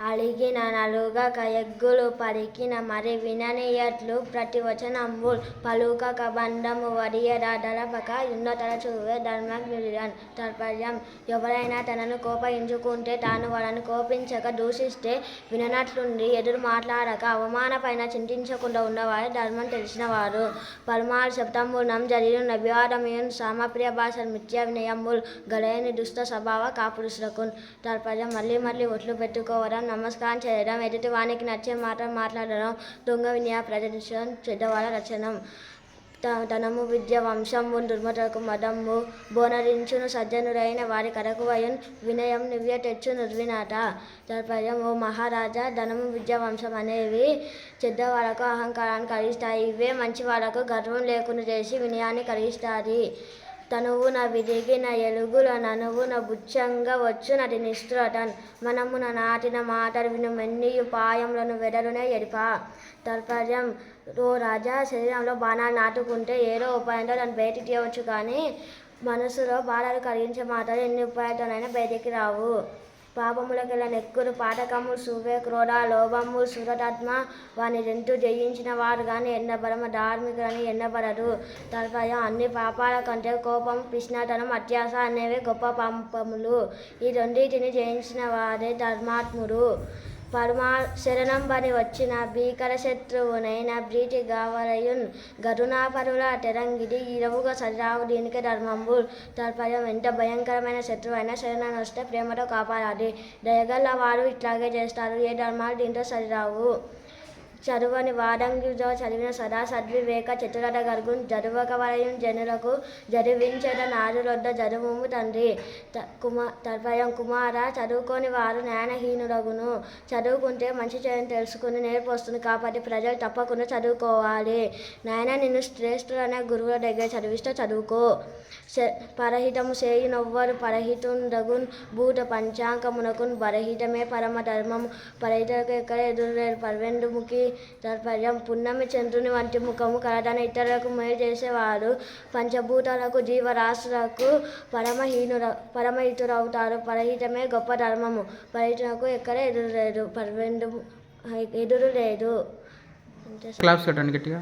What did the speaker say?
అలిగిన నలుగ కయగ్గులు పలికిన మరి విననీయట్లు ప్రతి వచనంబుల్ పలుకక బంధము వడియరా దళపక యున్నతల చూవే ధర్మజ్ఞుడిరన్ తర్పర్యం ఎవరైనా తనను కోపయించుకుంటే తాను వాళ్ళను కోపించక దూషిస్తే విననట్లుండి ఎదురు మాట్లాడక అవమానపైన చింతించకుండా ఉన్నవారు ధర్మం తెలిసినవారు. పరమాలు శబ్దంబునం జరిగిన నవ్యాడమయున్ సామప్రియ భాష మిథ్య వినయముల్ గడయని దుష్ట స్వభావ కాపురుషులకు తాత్పర్యం. మళ్ళీ మళ్ళీ ఒట్లు పెట్టుకోవడం నమస్కారం చేయడం ఎదుటి వానికి నచ్చే మాట మాట్లాడడం దొంగ వినయ ప్రదర్శనం చెడ్డవాళ్ళ రచనం ధనము విద్య వంశము దుర్మతకు మదము బోనరించును సజ్జనుడైన వారి కరకు వయన్ వినయం నివ్య తెచ్చు నిర్వినాట. తాత్పర్యం ఓ మహారాజా ధనము విద్య వంశం అనేవి చెడ్డవాళ్ళకు అహంకారాన్ని కలిగిస్తాయి. ఇవే మంచి వాళ్ళకు గర్వం లేకుండా చేసి వినయాన్ని కలిగిస్తాయి తనువు నా తనువున నా ఎలుగుల నా బుచ్చంగా వచ్చు నటి నిష్ఠురటన్ నా నాటిన మాటలు విను మెన్నియు పాయములను వెడలునే ఎడిపా తాత్పర్యం ఓ రాజా శరీరంలో బాణాలు నాటుకుంటే ఏదో ఉపాయంతో నన్ను బయటికి తీయవచ్చు కానీ మనసులో బాధలు కలిగించే మాటలు ఎన్ని ఉపాయాలతోనైనా బయటికి రావు. పాపములకెళ్ళ నెక్కురు పాఠకము సువే క్రోధ లోభము సురతత్మ వాని రెండు జయించిన వారు కానీ ఎన్నబరమ ధార్మికులని ఎన్నబడరు తల్పయం అన్ని పాపాల కంటే కోపం పిష్ణతనం అత్యాస అనేవి గొప్ప పాపములు. ఈ రెండింటిని జయించిన వారే ధర్మాత్ముడు. పరమా శరణంబని వచ్చిన భీకర శత్రువునైన బ్రీటి గావరయున్ గరుణాపరుల తెరంగిడి ఇరవుగా సరిరావు దీనికి ధర్మంబు తాత్పర్యం ఎంత భయంకరమైన శత్రువు అయినా శరణాన్ని వస్తే ప్రేమతో కాపాడాలి. దయగల వారు ఇట్లాగే చేస్తారు. ఏ ధర్మాలు దీంతో సరిరావు చదువని వాడంగితో చదివిన సదా సద్వివేక చతురట గర్గున్ జరువక వలయం జనులకు జరువించట నారులొద్ద జరువుము తండ్రి. త- కుమా తర్పయం కుమార చదువుకొని వారు జ్ఞానహీనుడగును చదువుకుంటే మంచి చేయని తెలుసుకుని నేర్పు వస్తుంది కాబట్టి ప్రజలు తప్పకుండా చదువుకోవాలి. నాయన నిన్ను శ్రేష్ఠులనే గురువుల దగ్గర చదివిస్తే చదువుకో. పరహితము చేయి నవ్వరు పరహితుండగున్ భూత పంచాంగమునకున్ పరహితమే పరమ ధర్మం పరహితకు ఎక్కడ ఎదురులేరు పర్వెండుముఖి తాత్పర్యం. పున్నమి చంద్రుని వంటి ముఖము కలదని ఇతరులకు మేలు చేసేవారు పంచభూతాలకు జీవరాశులకు పరమహీనుర పరమహితురవుతారు పరహితమే గొప్ప ధర్మము. పరహితులకు ఎక్కడ ఎదురు లేదు పర్వెండు ఎదురు లేదు క్లాప్స్ గట్టిగా.